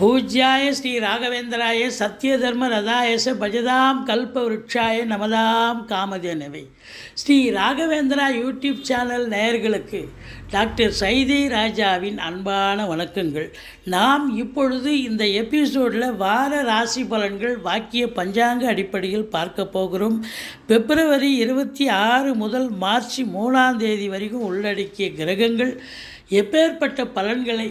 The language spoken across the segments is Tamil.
பூஜ்யாய ஸ்ரீ ராகவேந்திராய சத்ய தர்ம ரதாயச பஜதாம் கல்ப விருட்சாய நமதாம் காமதேனவை ஸ்ரீ ராகவேந்திரா யூடியூப் சேனல் நேயர்களுக்கு டாக்டர் சைதை ராஜாவின் அன்பான வணக்கங்கள். நாம் இப்பொழுது இந்த எபிசோடில் வார ராசி பலன்கள் வாக்கிய பஞ்சாங்க அடிப்படையில் பார்க்க போகிறோம். பிப்ரவரி இருபத்தி ஆறு முதல் மார்ச் மூணாம் தேதி வரைக்கும் உள்ளடக்கிய கிரகங்கள் எப்பேற்பட்ட பலன்களை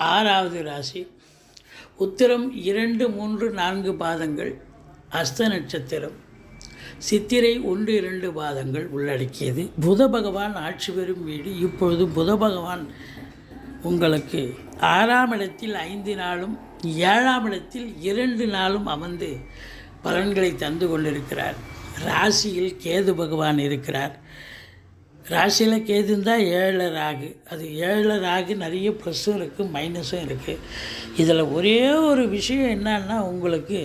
ஆறாவது ராசி. உத்திரம் இரண்டு மூன்று நான்கு பாதங்கள் அஸ்த நட்சத்திரம். சித்திரை ஒன்று இரண்டு பாதங்கள் உள்ளடக்கியது. புத பகவான் ஆட்சி பெறும் வீடு. இப்பொழுது புத பகவான் உங்களுக்கு ஆறாம் இடத்தில் ஐந்து நாளும் ஏழாம் இடத்தில் இரண்டு நாளும் அமர்ந்து பலன்களை தந்து கொண்டிருக்கிறார். ராசியில் கேது பகவான் இருக்கிறார். ராசியில் கேது இருந்தால் ஏழு ராகு. அது ஏழு ராகு நிறைய ப்ளஸ்ஸும் இருக்குது மைனஸும் இருக்குது இதில் ஒரே ஒரு விஷயம் என்னன்னா உங்களுக்கு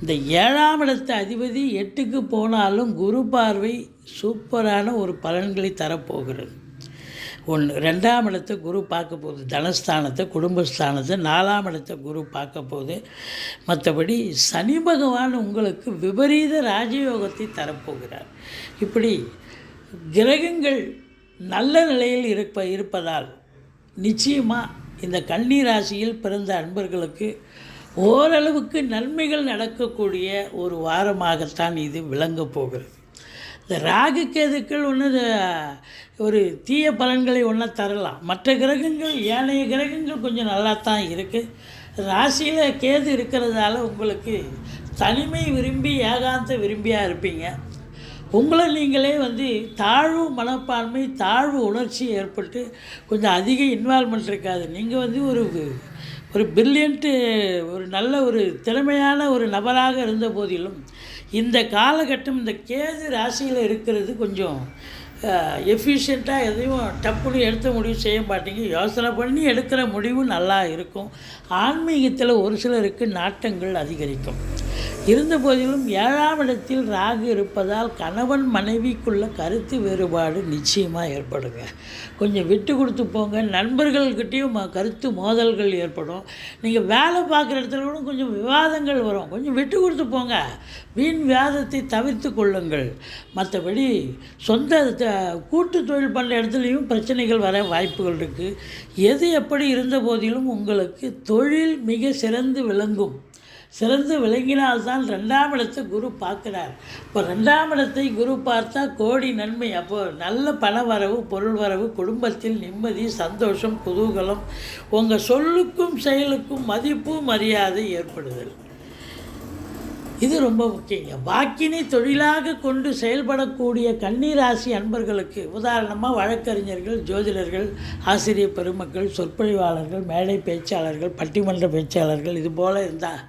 இந்த ஏழாம் இடத்து அதிபதி எட்டுக்கு போனாலும் குரு பார்வை சூப்பரான ஒரு பலன்களை தரப்போகிறது. ஒன்று ரெண்டாம் இடத்தை குரு பார்க்க போகுது தனஸ்தானத்தை குடும்பஸ்தானத்தை நாலாம் இடத்தை குரு பார்க்க போகுது. மற்றபடி சனி பகவான் உங்களுக்கு விபரீத ராஜயோகத்தை தரப்போகிறார். இப்படி கிரகங்கள் நல்ல நிலையில் இருப்ப இருப்பதால் நிச்சயமாக இந்த கன்னி ராசியில் பிறந்த அன்பர்களுக்கு ஓரளவுக்கு நன்மைகள் நடக்கக்கூடிய ஒரு வாரமாகத்தான் இது விளங்கப் போகிறது. இந்த ராகு கேதுக்கள் ஒன்று ஒரு தீய பலன்களை ஒன்றா தரலாம். மற்ற கிரகங்கள் ஏனைய கிரகங்கள் கொஞ்சம் நல்லா தான் இருக்குது ராசியில் கேது இருக்கிறதால உங்களுக்கு தனிமை விரும்பி ஏகாந்த விரும்பியாக இருப்பீங்க. உங்களை நீங்களே வந்து தாழ்வு மனப்பான்மை தாழ்வு உணர்ச்சி ஏற்பட்டு கொஞ்சம் அதிக இன்வால்மெண்ட் இருக்காது. நீங்கள் வந்து ஒரு ஒரு பிரில்லியண்ட்டு ஒரு நல்ல ஒரு திறமையான ஒரு நபராக இருந்த போதிலும் இந்த காலகட்டம் இந்த கேது ராசியில் இருக்கிறது கொஞ்சம் எஃபிஷியண்ட்டாக எதையும் டப்புன்னு எடுத்த முடிவு செய்ய மாட்டீங்க. யோசனை பண்ணி எடுக்கிற முடிவு நல்லா இருக்கும். ஆன்மீகத்தில் ஒரு சிலருக்கு நாட்டங்கள் அதிகரிக்கும். இருந்த போதிலும் ஏழாம் இடத்தில் ராகு இருப்பதால் கணவன் மனைவிக்குள்ள கருத்து வேறுபாடு நிச்சயமாக ஏற்படுங்க. கொஞ்சம் விட்டு கொடுத்து போங்க. நண்பர்கள்கிட்டேயும் கருத்து மோதல்கள் ஏற்படும். நீங்கள் வேலை பார்க்குற இடத்துல கூட கொஞ்சம் விவாதங்கள் வரும். கொஞ்சம் விட்டு கொடுத்து போங்க. வீண் வியாதத்தை தவிர்த்து கொள்ளுங்கள். மற்றபடி சொந்த கூட்டு தொழில் பண்ணுற இடத்துலையும் பிரச்சனைகள் வர வாய்ப்புகள் இருக்குது எது எப்படி இருந்த போதிலும் உங்களுக்கு தொழில் மிக சிறந்து விளங்கும். சிறந்து விளங்கினால்தான் ரெண்டாம் இடத்தை குரு பார்க்குறார். இப்போ ரெண்டாம் இடத்தை குரு பார்த்தா கோடி நன்மை. அப்போ நல்ல பண வரவு பொருள் வரவு குடும்பத்தில் நிம்மதி சந்தோஷம் குதூகலம் உங்கள் சொல்லுக்கும் செயலுக்கும் மதிப்பு மரியாதை ஏற்படுதல். இது ரொம்ப முக்கியங்க. வாக்கினை தொழிலாக கொண்டு செயல்படக்கூடிய கன்னிராசி அன்பர்களுக்கு உதாரணமாக வழக்கறிஞர்கள் ஜோதிடர்கள் ஆசிரியர் பெருமக்கள் சொற்பொழிவாளர்கள் மேடை பேச்சாளர்கள் பட்டிமன்ற பேச்சாளர்கள் இது போல் இருந்தால்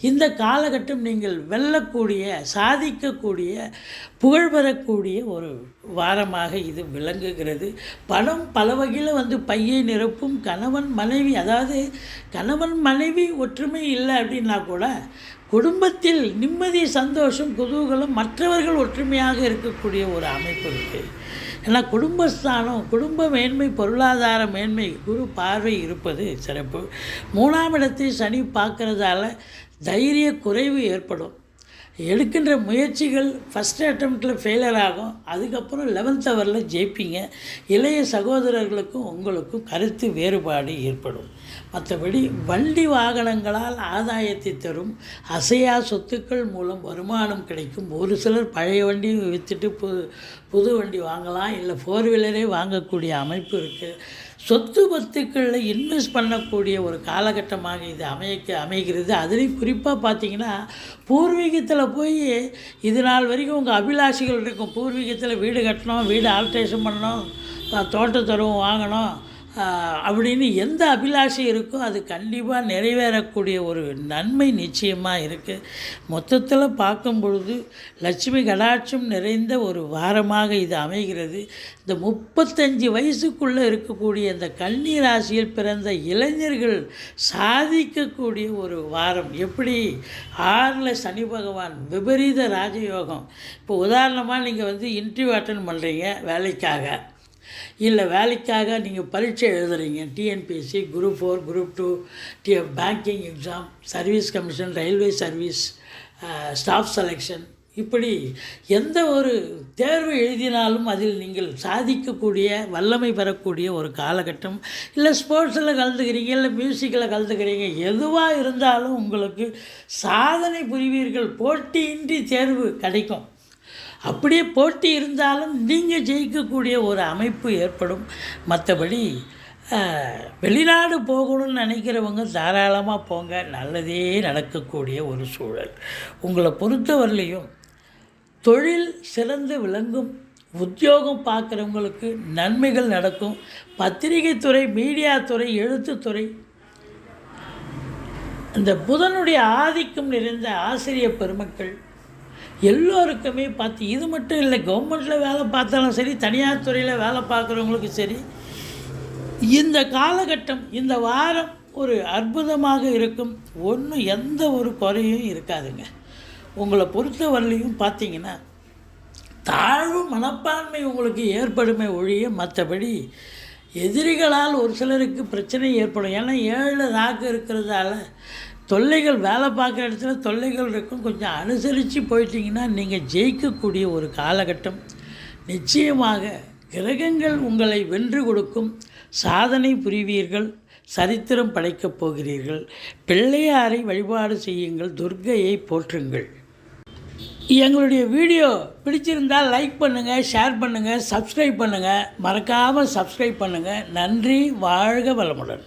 இந்த காலகட்டம் நீங்கள் வெல்லக்கூடிய சாதிக்கக்கூடிய புகழ் பெறக்கூடிய ஒரு வாரமாக இது விளங்குகிறது. பணம் பல வகையில் வந்து பையை நிரப்பும் கணவன் மனைவி அதாவது கணவன் மனைவி ஒற்றுமை இல்லை அப்படின்னா கூட குடும்பத்தில் நிம்மதி சந்தோஷம் குதூகலம் மற்றவர்கள் ஒற்றுமையாக இருக்கக்கூடிய ஒரு அமைப்பு இருக்குது ஏன்னா குடும்பஸ்தானம் குடும்ப மேன்மை பொருளாதார மேன்மை குரு பார்வை இருப்பது சிறப்பு. மூணாம் இடத்தை சனி பார்க்குறதால தைரிய குறைவு ஏற்படும். எடுக்கின்ற முயற்சிகள் ஃபஸ்ட் அட்டம்ப்டில் ஃபெயிலியர் ஆகும். அதுக்கப்புறம் லெவன்த் ஹவரில் ஜெயிப்பீங்க. இளைய சகோதரர்களுக்கும் உங்களுக்கும் கருத்து வேறுபாடு ஏற்படும். மற்றபடி வண்டி வாகனங்களால் ஆதாயத்தை தரும் அசையா சொத்துக்கள் மூலம் வருமானம் கிடைக்கும். ஒரு சிலர் பழைய வண்டி விற்றுட்டு புது புது வண்டி வாங்கலாம். இல்லை ஃபோர் வீலரே வாங்கக்கூடிய அமைப்பு இருக்குது சொத்து பத்துக்களில் இன்வெஸ்ட் பண்ணக்கூடிய ஒரு காலகட்டமாக இது அமைக்க அமைகிறது. அதுலேயும் குறிப்பாக பார்த்திங்கன்னா பூர்வீகத்தில் போய் இது நாள் வரைக்கும் உங்கள் அபிலாஷைகள் இருக்கும். பூர்வீகத்தில் வீடு கட்டணும் வீடு ஆல்ட்ரேஷன் பண்ணணும் தோட்டத்தருவம் வாங்கணும் அப்படின்னு எந்த அபிலாஷை இருக்கோ அது கண்டிப்பாக நிறைவேறக்கூடிய ஒரு நன்மை நிச்சயமாக இருக்குது மொத்தத்தில் பார்க்கும் பொழுது லட்சுமி கடாட்சம் நிறைந்த ஒரு வாரமாக இது அமைகிறது. இந்த முப்பத்தஞ்சு வயசுக்குள்ளே இருக்கக்கூடிய இந்த கன்னி ராசியில் பிறந்த இளைஞர்கள் சாதிக்கக்கூடிய ஒரு வாரம். எப்படி? ஆறில் சனி பகவான் விபரீத ராஜயோகம். இப்போ உதாரணமாக நீங்கள் வந்து இன்டர்வியூ அட்டன் பண்ணுறீங்க வேலைக்காக. இல்லை வேலைக்காக நீங்கள் பரீட்சை எழுதுறீங்க. TNPSC group four group two D banking exam service commission railway service staff selection இப்படி எந்த ஒரு தேர்வு எழுதினாலும் அதில் நீங்கள் சாதிக்கக்கூடிய வல்லமை பெறக்கூடிய ஒரு காலகட்டம். இல்லை ஸ்போர்ட்ஸில் கலந்துக்கிறீங்க இல்லை மியூசிக்கில் கலந்துக்கிறீங்க எதுவாக இருந்தாலும் உங்களுக்கு சாதனை புரிவீர்கள். போட்டியின்றி தேர்வு கிடைக்கும். அப்படியே போட்டி இருந்தாலும் நீங்கள் ஜெயிக்கக்கூடிய ஒரு அமைப்பு ஏற்படும். மற்றபடி வெளிநாடு போகணும்னு நினைக்கிறவங்க தாராளமாக போங்க. நல்லதே நடக்கக்கூடிய ஒரு சூழல். உங்களை பொறுத்தவரையிலையும் தொழில் சிறந்து விளங்கும். உத்தியோகம் பார்க்குறவங்களுக்கு நன்மைகள் நடக்கும். பத்திரிகை துறை மீடியா துறை எழுத்துத்துறை. இந்த புதனுடைய ஆதிக்கம் நிறைந்த ஆசிரியர் பெருமக்கள் எல்லோருக்குமே பார்த்து இது மட்டும் இல்லை கவர்மெண்ட்டில் வேலை பார்த்தாலும் சரி தனியார் துறையில் வேலை பார்க்குறவங்களுக்கு சரி இந்த காலகட்டம் இந்த வாரம் ஒரு அற்புதமாக இருக்கும். ஒன்றும் எந்த ஒரு குறையும் இருக்காதுங்க. உங்களை பொறுத்தவரையிலையும் பார்த்தீங்கன்னா தாழ்வு மனப்பான்மை உங்களுக்கு ஏற்படுமே ஒழிய மற்றபடி எதிரிகளால் ஒரு சிலருக்கு பிரச்சனை ஏற்படும். ஏன்னா ஏழு ராக்கு இருக்கிறதால தொல்லைகள் வேலை பார்க்குற இடத்துல தொல்லைகள் இருக்கும். கொஞ்சம் அனுசரித்து போயிட்டீங்கன்னா நீங்கள் ஜெயிக்கக்கூடிய ஒரு காலகட்டம். நிச்சயமாக கிரகங்கள் உங்களை வென்று கொடுக்கும். சாதனை புரிவீர்கள். சரித்திரம் படைக்கப் போகிறீர்கள். பிள்ளையாரை வழிபாடு செய்யுங்கள். துர்க்கையை போற்றுங்கள். எங்களுடைய வீடியோ பிடிச்சிருந்தால் லைக் பண்ணுங்கள் ஷேர் பண்ணுங்கள் சப்ஸ்கிரைப் பண்ணுங்கள் மறக்காமல் சப்ஸ்கிரைப் பண்ணுங்கள் நன்றி வாழ்க வளமுடன்.